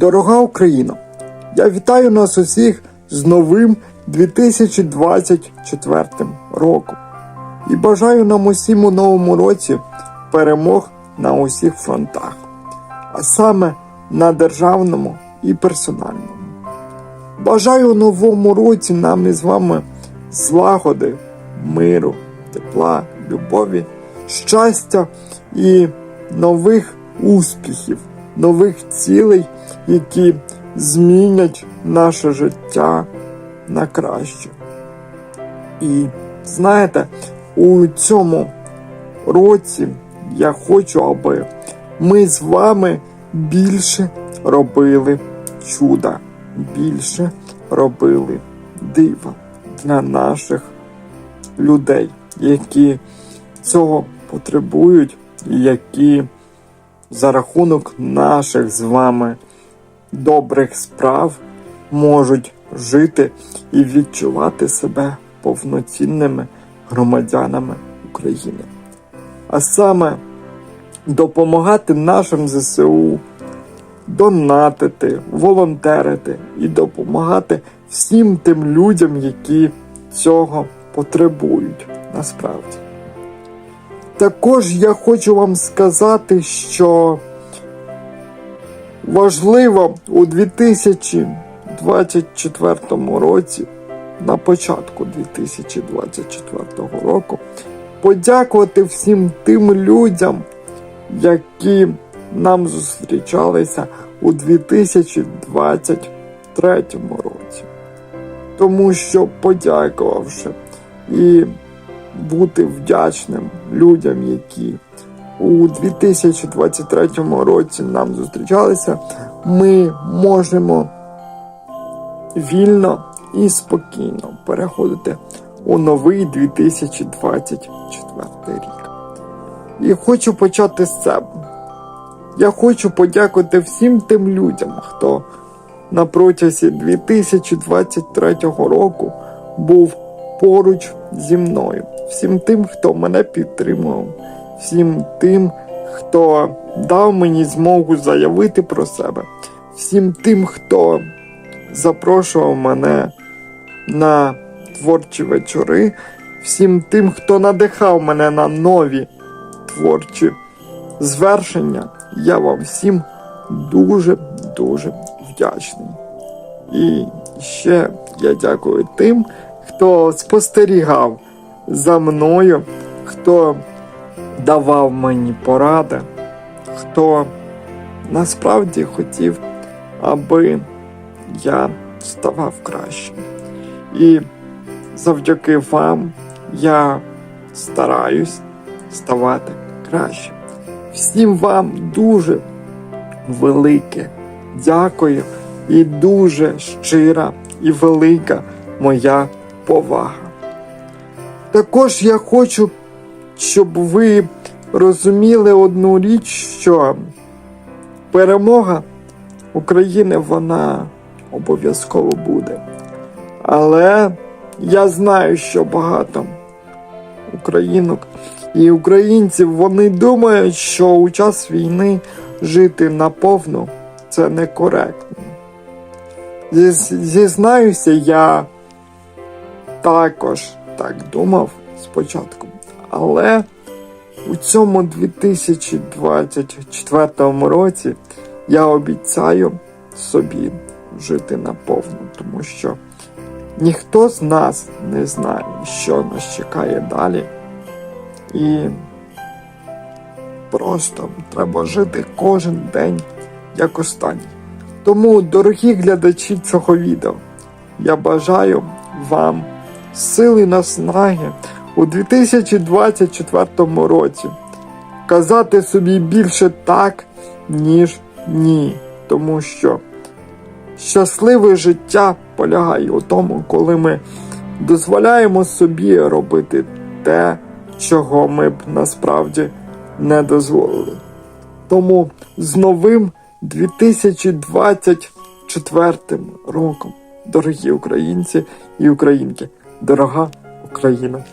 Дорога Україна, я вітаю нас усіх з новим 2024 роком і бажаю нам усім у новому році перемог на усіх фронтах, а саме на державному і персональному. Бажаю у новому році нам із вами злагоди, миру, тепла, любові, щастя і нових успіхів, нових цілей, які змінять наше життя на краще. І знаєте, у цьому році я хочу, аби ми з вами більше робили чуда, більше робили дива для наших людей, які цього потребують, які за рахунок наших з вами добрих справ можуть жити і відчувати себе повноцінними громадянами України. А саме допомагати нашим ЗСУ, донатити, волонтерити і допомагати всім тим людям, які цього потребують насправді. Також я хочу вам сказати, що важливо у 2024 році, на початку 2024 року, подякувати всім тим людям, які нам зустрічалися у 2023 році. Тому що подякувавши і бути вдячним людям, які у 2023 році нам зустрічалися, ми можемо вільно і спокійно переходити у новий 2024 рік. І хочу почати з себе. Я хочу подякувати всім тим людям, хто на протязі 2023 року був поруч зі мною, всім тим, хто мене підтримував, всім тим, хто дав мені змогу заявити про себе, всім тим, хто запрошував мене на творчі вечори, всім тим, хто надихав мене на нові творчі звершення. Я вам всім дуже-дуже вдячний. І ще я дякую тим, хто спостерігав за мною, хто давав мені поради, хто насправді хотів, аби я ставав кращим. І завдяки вам я стараюсь ставати кращим. Всім вам дуже велике дякую і дуже щира і велика моя повага. Також я хочу, щоб ви розуміли одну річ, що перемога України вона обов'язково буде. Але я знаю, що багато українок і українців вони думають, що у час війни жити наповну це некоректно. Зізнаюся, я також так думав спочатку. Але у цьому 2024 році я обіцяю собі жити наповну, тому що ніхто з нас не знає, що нас чекає далі. І просто треба жити кожен день як останній. Тому, дорогі глядачі цього відео, я бажаю вам сили наснаги у 2024 році казати собі більше так, ніж ні. Тому що щасливе життя полягає у тому, коли ми дозволяємо собі робити те, чого ми б насправді не дозволили. Тому з новим 2024 роком, дорогі українці і українки, дорога Україна!